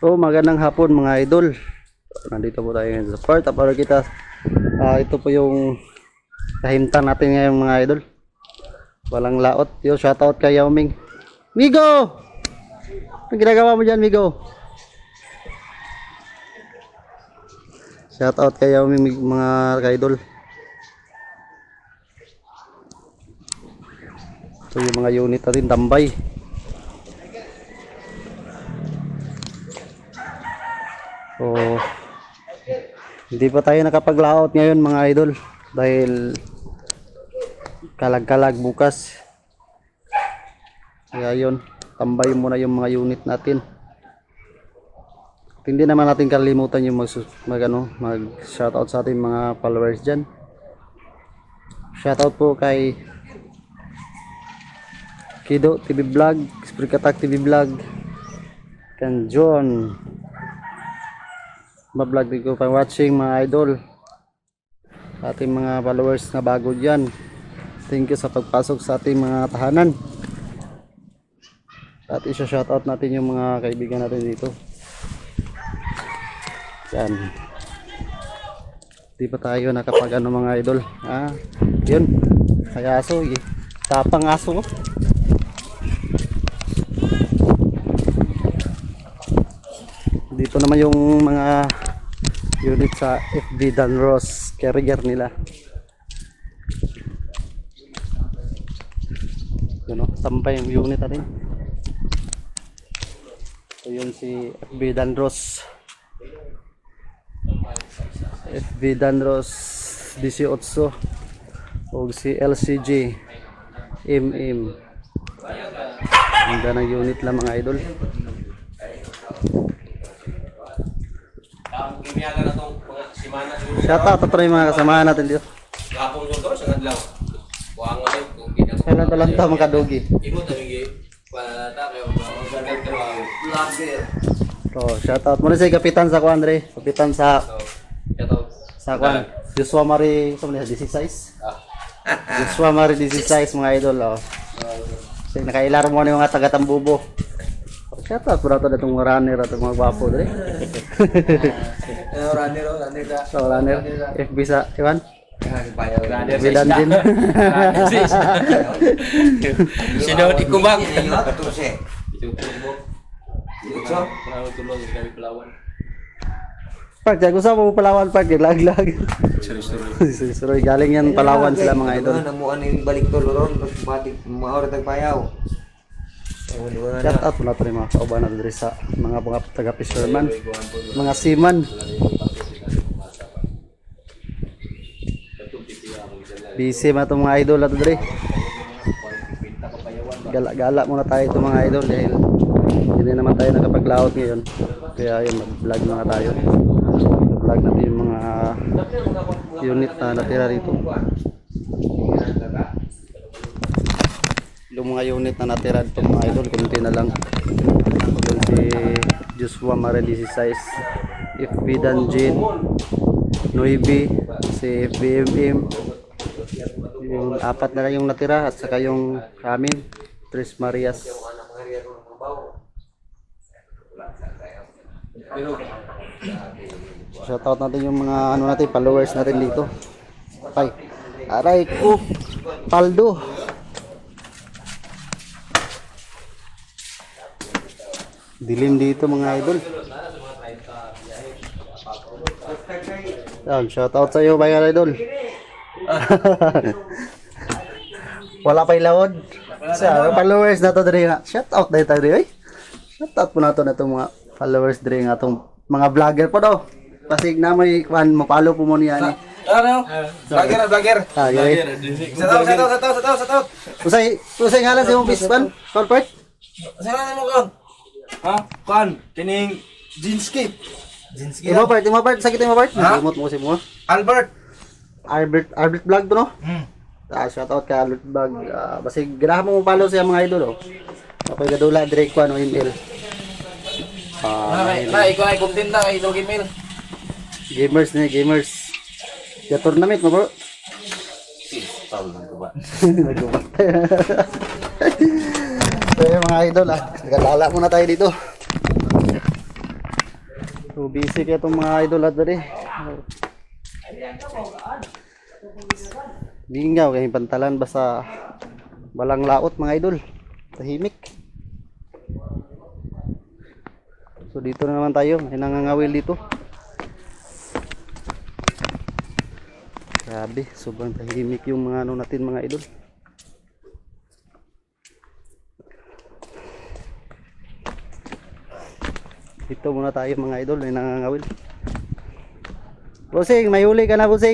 So magandang hapon mga idol. Nandito po tayo sa part. Para kita, ah, ito po yung kahimtan natin ngayon mga idol. Walang laot. Yo, shoutout kay Yao Ming. Migo! Ang ginagawa mo dyan, Migo? Shoutout kay Yao Ming mga idol. Ito yung mga unit natin, tambay. So, hindi pa tayo nakapag-layout ngayon mga idol dahil kalag-kalag bukas. Kaya yun, tambay muna yung mga unit natin. At hindi naman natin kalimutan yung mag, mag, ano, mag shoutout sa ating mga followers dyan. Shoutout po kay Kido TV Vlog, Sprikatak TV Vlog, kan John Mablog din ko pa watching mga idol. Ating mga followers na bago dyan. Thank you sa pagpasok sa ating mga tahanan. At isa shoutout natin yung mga kaibigan natin dito. Yan. Di pa tayo nakapag ano mga idol? Ah yun. Kaya aso eh. tapang aso dito naman yung mga unit sa FB Danros carrier nila. Yun o, tambay yung unit natin so yun si FB Danros FB Danros 18 o si LCG MM ganda ng unit lang mga idol Gimiyaga na itong mga simana shout out yung mga kasamahan natin dito Gapong mo to, sa kadlaw. Buang rin kung hindi ka kailan talang to makadugi Ibo talaga Palata kayo mga vlogger. So, shout out muna sa kapitan sa Kwan Re. Kapitan sa So, sa Kwan. Joshua Mari, sa mga 16. Ah. Joshua Mari 16 mga idol oh. Kasi nakailar mo na yung mga taga Tambubo. So, shout out muna to na itong runner at mga gwapo dre. Ano, runner, oh, runner ka. so, runner FB sa Iwan. Bayaw, runner FB Dungeon. Sino, ikubang. Park, jago sa mo Palawan Park, laglag. Sorry, galing yan Palawan sila mga idol. Namuan yung balik to loron, batik mga oras tagpayaw. Shout out muna to rin mga kauban natin dre sa mga mga taga fisherman, mga seaman. Busy man itong mga idol natin dre. Gala-gala muna tayo itong mga idol dahil hindi naman tayo nakapag-layout ngayon. Kaya yun, mag-vlog muna tayo. Vlog natin yung mga unit na natira rito. Yung mga unit na natira dito mga idol, kunti na lang. Yun si Joshua Marelisi size, FB Dungeon, Noibi, si FBMM, yung apat na lang yung natira at saka yung amin, Tres Marias. Shoutout natin yung mga ano natin, followers natin dito. Kay Aray ko, Paldo. Dilim dito mga idol. Yan, shoutout sa iyo mga idol. Wala pa ilawod. Sa followers na to diri nga. Shoutout dahil tayo diri. Shoutout po na to na itong mga followers diri nga itong mga vlogger po daw. Pasig na may kwan mo follow po mo niya ni. Ano? Vlogger, vlogger. Ah, gay. Sataw, sataw, sataw, sataw, sataw. Usay, usay ngalan si mong pispan. Corporate. Saan mo kon? Ha? Kon, kining Jinski. Jinski. Imo part, imo part, sakit imo part. Ha? Remote mo si mo. Albert. Albert Albert Vlog to no? Hmm. Ah, shout out kay Albert Vlog. Ah, basig ganahan mo follow siya mga idol oh. Kapag gadula direct ko ano email. Ah, Na, na, ikaw ay kumpinta kay Dog Email. gamers ni gamers. Ya tournament mo bro. Tawag lang ko ba? Nagubat. so yun mga idol ah. Nagalala muna tayo dito. So busy kaya itong mga idol at dali. Lingaw kaya pantalan basta balang laot mga idol. Tahimik. So dito na naman tayo, may nangangawil dito. Grabe, sobrang tahimik yung mga ano natin mga idol. Dito muna tayo mga idol, may nangangawil. Busing, may huli ka na busing.